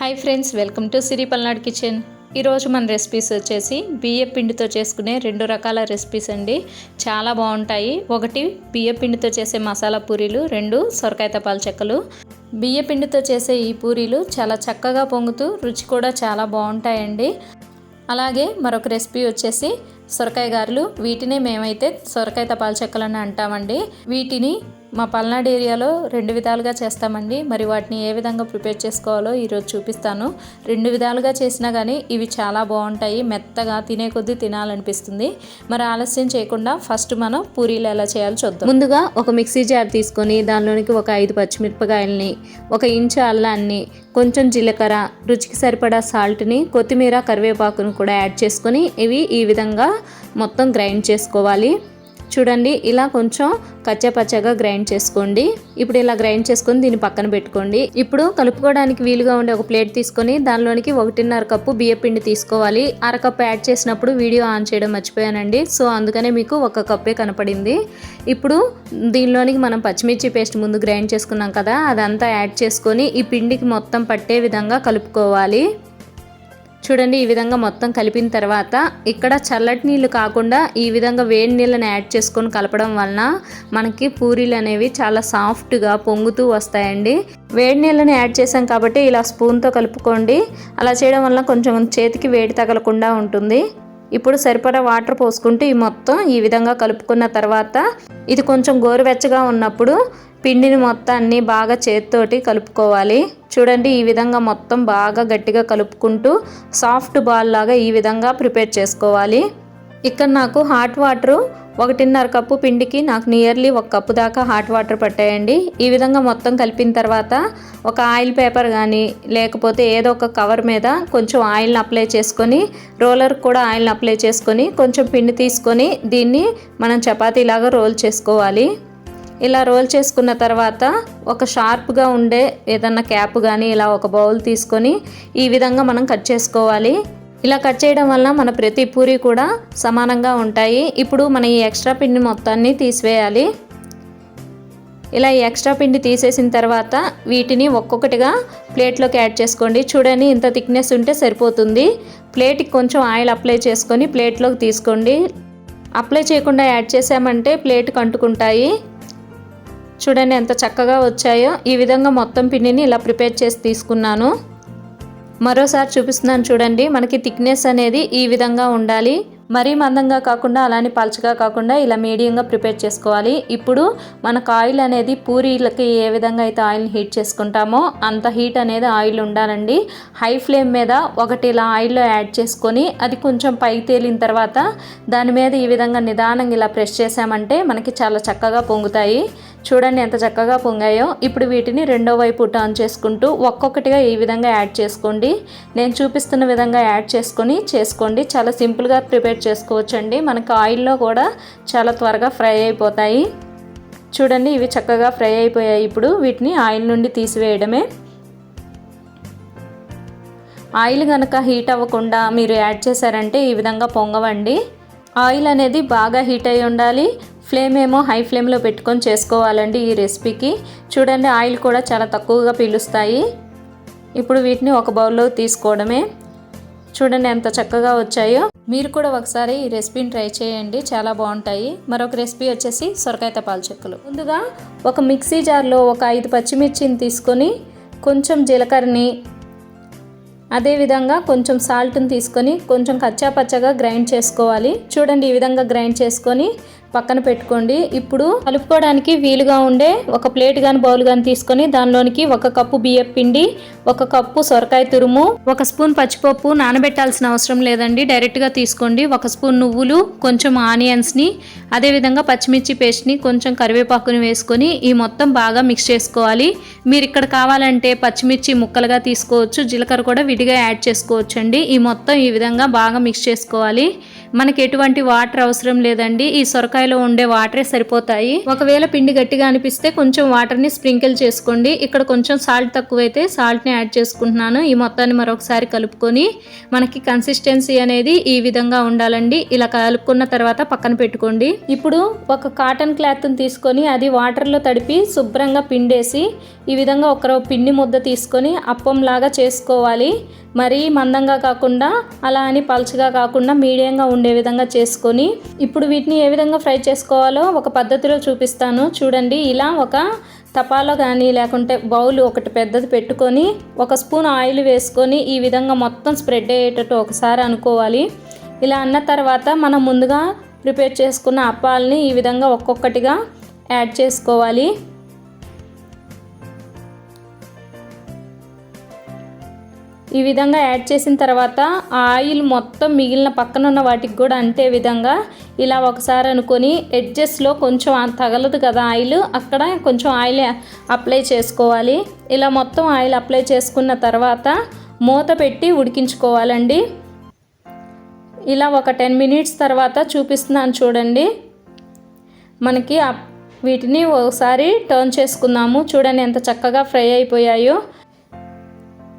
Hi friends welcome to Siri Palnadu kitchen. ఈరోజు మన recipes వచ్చేసి బియ్య పిండితో చేసుకునే రెండు రకాల రెసిపీస్ అండి. చాలా బాగుంటాయి. ఒకటి బియ్య పిండితో చేసే మసాలా పూరీలు రెండు సొరకాయ తపాల చెక్కలు. బియ్య పిండితో చేసే ఈ పూరీలు చాలా చక్కగా పొంగుతూ రుచి కూడా చాలా బాగుంటాయండి. అలాగే మరొక రెసిపీ వచ్చేసి సొరకాయ గారెలు. వీటినే మేమైతే సొరకాయ తపాల చెక్కలని అంటామండి. వీటిని మా పల్నాడు ఏరియాలో రెండు విధాలుగా చేస్తామండి. మరి వాటిని ఏ విధంగా ప్రిపేర్ చేసుకోవాలో ఈరోజు చూపిస్తాను. రెండు విధాలుగా చేసినా కానీ ఇవి చాలా బాగుంటాయి. మెత్తగా తినే కొద్దీ తినాలనిపిస్తుంది. మరి ఆలస్యం చేయకుండా ఫస్ట్ మనం పూరీలు ఎలా చేయాలో చూద్దాం. ముందుగా ఒక మిక్సీ జార్ తీసుకొని దానిలోనికి ఒక ఐదు పచ్చిమిరపకాయలని ఒక ఇంచు అల్లాన్ని కొంచెం జీలకర్ర రుచికి సరిపడా సాల్ట్ని కొత్తిమీర కరివేపాకును కూడా యాడ్ చేసుకొని ఇవి ఈ విధంగా మొత్తం గ్రైండ్ చేసుకోవాలి. చూడండి ఇలా కొంచెం కచ్చపచ్చగా గ్రైండ్ చేసుకోండి. ఇప్పుడు ఇలా గ్రైండ్ చేసుకొని దీన్ని పక్కన పెట్టుకోండి. ఇప్పుడు కలుపుకోవడానికి వీలుగా ఉండే ఒక ప్లేట్ తీసుకొని దానిలోనికి ఒకటిన్నర కప్పు బియ్య పిండి తీసుకోవాలి. అరకప్పు యాడ్ చేసినప్పుడు వీడియో ఆన్ చేయడం మర్చిపోయానండి. సో అందుకనే మీకు ఒక కప్పే కనపడింది. ఇప్పుడు దీనిలోనికి మనం పచ్చిమిర్చి పేస్ట్ ముందు గ్రైండ్ చేసుకున్నాం కదా అదంతా యాడ్ చేసుకొని ఈ పిండికి మొత్తం పట్టే విధంగా కలుపుకోవాలి. చూడండి ఈ విధంగా మొత్తం కలిపిన తర్వాత ఇక్కడ చల్లటి నీళ్ళు కాకుండా ఈ విధంగా వేడి నీళ్ళని యాడ్ చేసుకొని కలపడం వలన మనకి పూరీలు అనేవి చాలా సాఫ్ట్గా పొంగుతూ వస్తాయండి. వేడి నీళ్ళని యాడ్ చేసాం కాబట్టి ఇలా స్పూన్తో కలుపుకోండి. అలా చేయడం వల్ల కొంచెం చేతికి వేడి తగలకుండా ఉంటుంది. ఇప్పుడు సరిపడా వాటర్ పోసుకుంటూ ఈ మొత్తం ఈ విధంగా కలుపుకున్న తర్వాత ఇది కొంచెం గోరువెచ్చగా ఉన్నప్పుడు పిండిని మొత్తాన్ని బాగా చేత్తోటి కలుపుకోవాలి. చూడండి ఈ విధంగా మొత్తం బాగా గట్టిగా కలుపుకుంటూ సాఫ్ట్ బాల్ లాగా ఈ విధంగా ప్రిపేర్ చేసుకోవాలి. ఇక్కడ నాకు హాట్ వాటరు ఒకటిన్నర కప్పు పిండికి నాకు నియర్లీ ఒక కప్పు దాకా హాట్ వాటర్ పట్టాయండి. ఈ విధంగా మొత్తం కలిపిన తర్వాత ఒక ఆయిల్ పేపర్ కానీ లేకపోతే ఏదో ఒక కవర్ మీద కొంచెం ఆయిల్ని అప్లై చేసుకొని రోలర్ కూడా ఆయిల్ని అప్లై చేసుకొని కొంచెం పిండి తీసుకొని దీన్ని మనం చపాతీలాగా రోల్ చేసుకోవాలి. ఇలా రోల్ చేసుకున్న తర్వాత ఒక షార్ప్గా ఉండే ఏదన్నా క్యాప్ కానీ ఇలా ఒక బౌల్ తీసుకొని ఈ విధంగా మనం కట్ చేసుకోవాలి. ఇలా కట్ చేయడం వల్ల మన ప్రతి పూరి కూడా సమానంగా ఉంటాయి. ఇప్పుడు మన ఈ ఎక్స్ట్రా పిండి మొత్తాన్ని తీసివేయాలి. ఇలా ఈ ఎక్స్ట్రా పిండి తీసేసిన తర్వాత వీటిని ఒక్కొక్కటిగా ప్లేట్లోకి యాడ్ చేసుకోండి. చూడండి ఇంత థిక్నెస్ ఉంటే సరిపోతుంది. ప్లేట్కి కొంచెం ఆయిల్ అప్లై చేసుకొని ప్లేట్లోకి తీసుకోండి. అప్లై చేయకుండా యాడ్ చేసామంటే ప్లేట్కి అంటుకుంటాయి. చూడండి ఎంత చక్కగా వచ్చాయో. ఈ విధంగా మొత్తం పిండిని ఇలా ప్రిపేర్ చేసి తీసుకున్నాను. మరోసారి చూపిస్తున్నాను చూడండి మనకి థిక్నెస్ అనేది ఈ విధంగా ఉండాలి. మరీ మందంగా కాకుండా అలానే పలచగా కాకుండా ఇలా మీడియంగా ప్రిపేర్ చేసుకోవాలి. ఇప్పుడు మనకు ఆయిల్ అనేది పూరీలకి ఏ విధంగా అయితే ఆయిల్ని హీట్ చేసుకుంటామో అంత హీట్ అనేది ఆయిల్ ఉండాలండి. హై ఫ్లేమ్ మీద ఒకటి ఇలా ఆయిల్లో యాడ్ చేసుకొని అది కొంచెం పైకి తేలిన తర్వాత దాని మీద ఈ విధంగా నిదానంగా ఇలా ప్రెస్ చేసామంటే మనకి చాలా చక్కగా పొంగుతాయి. చూడండి ఎంత చక్కగా పొంగాయో. ఇప్పుడు వీటిని రెండో వైపు టర్న్ చేసుకుంటూ ఒక్కొక్కటిగా ఈ విధంగా యాడ్ చేసుకోండి. నేను చూపిస్తున్న విధంగా యాడ్ చేసుకొని చేసుకోండి. చాలా సింపుల్గా ప్రిపేర్ చేసుకోవచ్చండి. మనకు ఆయిల్లో కూడా చాలా త్వరగా ఫ్రై అయిపోతాయి. చూడండి ఇవి చక్కగా ఫ్రై అయిపోయాయి. ఇప్పుడు వీటిని ఆయిల్ నుండి తీసివేయడమే. ఆయిల్ కనుక హీట్ అవ్వకుండా మీరు యాడ్ చేశారంటే ఈ విధంగా పొంగవండి. ఆయిల్ అనేది బాగా హీట్ అయి ఉండాలి. ఫ్లేమ్ ఏమో హై ఫ్లేమ్లో పెట్టుకొని చేసుకోవాలండి ఈ రెసిపీకి. చూడండి ఆయిల్ కూడా చాలా తక్కువగా పీలుస్తాయి. ఇప్పుడు వీటిని ఒక బౌల్లో తీసుకోవడమే. చూడండి ఎంత చక్కగా వచ్చాయో. మీరు కూడా ఒకసారి ఈ రెసిపీని ట్రై చేయండి. చాలా బాగుంటాయి. మరొక రెసిపీ వచ్చేసి సొరకాయ తపాల చెక్కలు. ముందుగా ఒక మిక్సీ జార్లో ఒక ఐదు పచ్చిమిర్చిని తీసుకొని కొంచెం జీలకర్రని అదేవిధంగా కొంచెం సాల్ట్ని తీసుకొని కొంచెం కచ్చా పచ్చగా గ్రైండ్ చేసుకోవాలి. చూడండి ఈ విధంగా గ్రైండ్ చేసుకొని పక్కన పెట్టుకోండి. ఇప్పుడు కలుపుకోవడానికి వీలుగా ఉండే ఒక ప్లేట్ కానీ బౌల్ కానీ తీసుకొని దానిలోనికి ఒక కప్పు బియ్యం పిండి ఒక కప్పు సొరకాయ తురుము ఒక స్పూన్ పచ్చిపప్పు నానబెట్టాల్సిన అవసరం లేదండి. డైరెక్ట్గా తీసుకోండి. ఒక స్పూన్ నువ్వులు కొంచెం ఆనియన్స్ని అదేవిధంగా పచ్చిమిర్చి పేస్ట్ని కొంచెం కరివేపాకుని వేసుకొని ఈ మొత్తం బాగా మిక్స్ చేసుకోవాలి. మీరు ఇక్కడ కావాలంటే పచ్చిమిర్చి ముక్కలుగా తీసుకోవచ్చు. జీలకర్ర కూడా విడిగా యాడ్ చేసుకోవచ్చు అండి ఈ మొత్తం ఈ విధంగా బాగా మిక్స్ చేసుకోవాలి. మనకి ఎటువంటి వాటర్ అవసరం లేదండి. ఈ సొరకాయలో ఉండే వాటరే సరిపోతాయి. ఒకవేళ పిండి గట్టిగా అనిపిస్తే కొంచెం వాటర్ని స్ప్రింకిల్ చేసుకోండి. ఇక్కడ కొంచెం సాల్ట్ తక్కువైతే సాల్ట్ని యాడ్ చేసుకుంటున్నాను. ఈ మొత్తాన్ని మరొకసారి కలుపుకొని మనకి కన్సిస్టెన్సీ అనేది ఈ విధంగా ఉండాలండి. ఇలా కలుపుకున్న తర్వాత పక్కన పెట్టుకోండి. ఇప్పుడు ఒక కాటన్ క్లాత్ని తీసుకొని అది వాటర్లో తడిపి శుభ్రంగా పిండేసి ఈ విధంగా ఒక పిండి ముద్ద తీసుకొని అప్పంలాగా చేసుకోవాలి. మరీ మందంగా కాకుండా అలా అని పల్చగా కాకుండా మీడియంగా ఉండే విధంగా చేసుకొని ఇప్పుడు వీటిని ఏ విధంగా ఫ్రై చేసుకోవాలో ఒక పద్ధతిలో చూపిస్తాను. చూడండి ఇలా ఒక తపాలో కానీ లేకుంటే బౌల్ ఒకటి పెద్దది పెట్టుకొని ఒక స్పూన్ ఆయిల్ వేసుకొని ఈ విధంగా మొత్తం స్ప్రెడ్ అయ్యేటట్టు ఒకసారి అనుకోవాలి. ఇలా అన్న తర్వాత మనం ముందుగా ప్రిపేర్ చేసుకున్న అప్పాలని ఈ విధంగా ఒక్కొక్కటిగా యాడ్ చేసుకోవాలి. ఈ విధంగా యాడ్ చేసిన తర్వాత ఆయిల్ మొత్తం మిగిలిన పక్కన ఉన్న వాటికి కూడా అంటే విధంగా ఇలా ఒకసారి అనుకొని ఎడ్జెస్లో కొంచెం తగలదు కదా ఆయిల్ అక్కడ కొంచెం ఆయిల్ అప్లై చేసుకోవాలి. ఇలా మొత్తం ఆయిల్ అప్లై చేసుకున్న తర్వాత మూత పెట్టి ఉడికించుకోవాలండి. ఇలా ఒక టెన్ మినిట్స్ తర్వాత చూపిస్తున్నాను చూడండి. మనకి వీటిని ఒకసారి టర్న్ చేసుకుందాము. చూడండి ఎంత చక్కగా ఫ్రై అయిపోయాయో.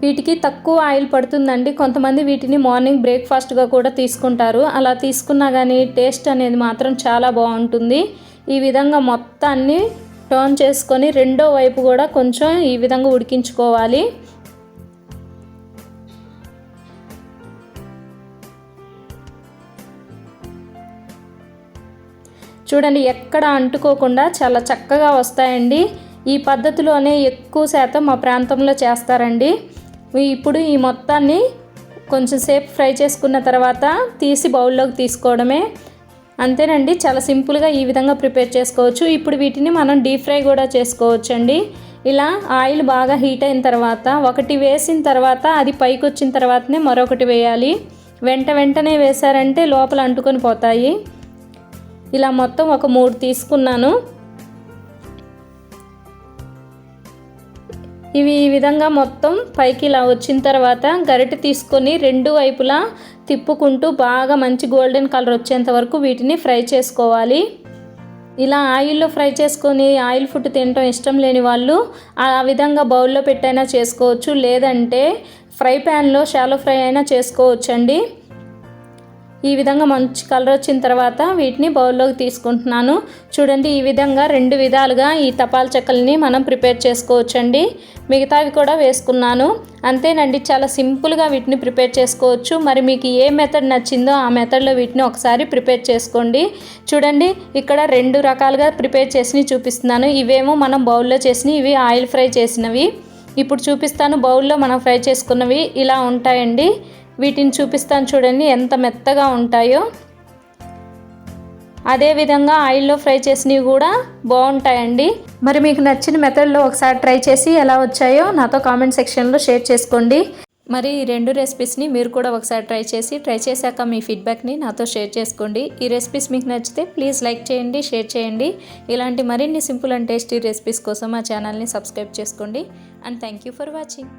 వీటికి తక్కువ ఆయిల్ పడుతుందండి. కొంతమంది వీటిని మార్నింగ్ బ్రేక్ఫాస్ట్గా కూడా తీసుకుంటారు. అలా తీసుకున్నా కానీ టేస్ట్ అనేది మాత్రం చాలా బాగుంటుంది. ఈ విధంగా మొత్తాన్ని టర్న్ చేసుకొని రెండో వైపు కూడా కొంచెం ఈ విధంగా ఉడికించుకోవాలి. చూడండి ఎక్కడ అంటుకోకుండా చాలా చక్కగా వస్తాయండి. ఈ పద్ధతిలోనే ఎక్కువ శాతం మా ప్రాంతంలో చేస్తారండి. ఇప్పుడు ఈ మొత్తాన్ని కొంచెం సేపు ఫ్రై చేసుకున్న తర్వాత తీసి బౌల్లోకి తీసుకోవడమే. అంతేనండి చాలా సింపుల్గా ఈ విధంగా ప్రిపేర్ చేసుకోవచ్చు. ఇప్పుడు వీటిని మనం డీప్ ఫ్రై కూడా చేసుకోవచ్చండి. ఇలా ఆయిల్ బాగా హీట్ అయిన తర్వాత ఒకటి వేసిన తర్వాత అది పైకి వచ్చిన తర్వాతనే మరొకటి వేయాలి. వెంట వెంటనే వేశారంటే లోపల అంటుకొని పోతాయి. ఇలా మొత్తం ఒక మూడు తీసుకున్నాను. ఇవి ఈ విధంగా మొత్తం పైకి ఇలా వచ్చిన తర్వాత గరిటె తీసుకొని రెండు వైపులా తిప్పుకుంటూ బాగా మంచి గోల్డెన్ కలర్ వచ్చేంత వరకు వీటిని ఫ్రై చేసుకోవాలి. ఇలా ఆయిల్లో ఫ్రై చేసుకొని ఆయిల్ ఫుడ్ తినటం ఇష్టం లేని వాళ్ళు ఆ విధంగా బౌల్లో పెట్టైనా చేసుకోవచ్చు. లేదంటే ఫ్రై ప్యాన్లో షాలో ఫ్రై అయినా చేసుకోవచ్చండి. ఈ విధంగా మంచి కలర్ వచ్చిన తర్వాత వీటిని బౌల్లోకి తీసుకుంటున్నాను. చూడండి ఈ విధంగా రెండు విధాలుగా ఈ తపాల చెక్కల్ని మనం ప్రిపేర్ చేసుకోవచ్చండి. మిగతావి కూడా వేసుకున్నాను. అంతేనండి చాలా సింపుల్గా వీటిని ప్రిపేర్ చేసుకోవచ్చు. మరి మీకు ఏ మెథడ్ నచ్చిందో ఆ మెథడ్లో వీటిని ఒకసారి ప్రిపేర్ చేసుకోండి. చూడండి ఇక్కడ రెండు రకాలుగా ప్రిపేర్ చేసినవి చూపిస్తున్నాను. ఇవేమో మనం బౌల్లో చేసినవి ఇవి ఆయిల్ ఫ్రై చేసినవి. ఇప్పుడు చూపిస్తాను బౌల్లో మనం ఫ్రై చేసుకున్నవి. ఇలా ఉంటాయండి. వీటిని చూపిస్తాను చూడండి ఎంత మెత్తగా ఉంటాయో. అదేవిధంగా ఆయిల్లో ఫ్రై చేసినవి కూడా బాగుంటాయండి. మరి మీకు నచ్చిన మెథడ్లో ఒకసారి ట్రై చేసి ఎలా వచ్చాయో నాతో కామెంట్ సెక్షన్లో షేర్ చేసుకోండి. మరి ఈ రెండు రెసిపీస్ని మీరు కూడా ఒకసారి ట్రై చేసి ట్రై చేశాక మీ ఫీడ్బ్యాక్ని నాతో షేర్ చేసుకోండి. ఈ రెసిపీస్ మీకు నచ్చితే ప్లీజ్ లైక్ చేయండి షేర్ చేయండి. ఇలాంటి మరిన్ని సింపుల్ అండ్ టేస్టీ రెసిపీస్ కోసం మా ఛానల్ని సబ్స్క్రైబ్ చేసుకోండి. And thank you for watching.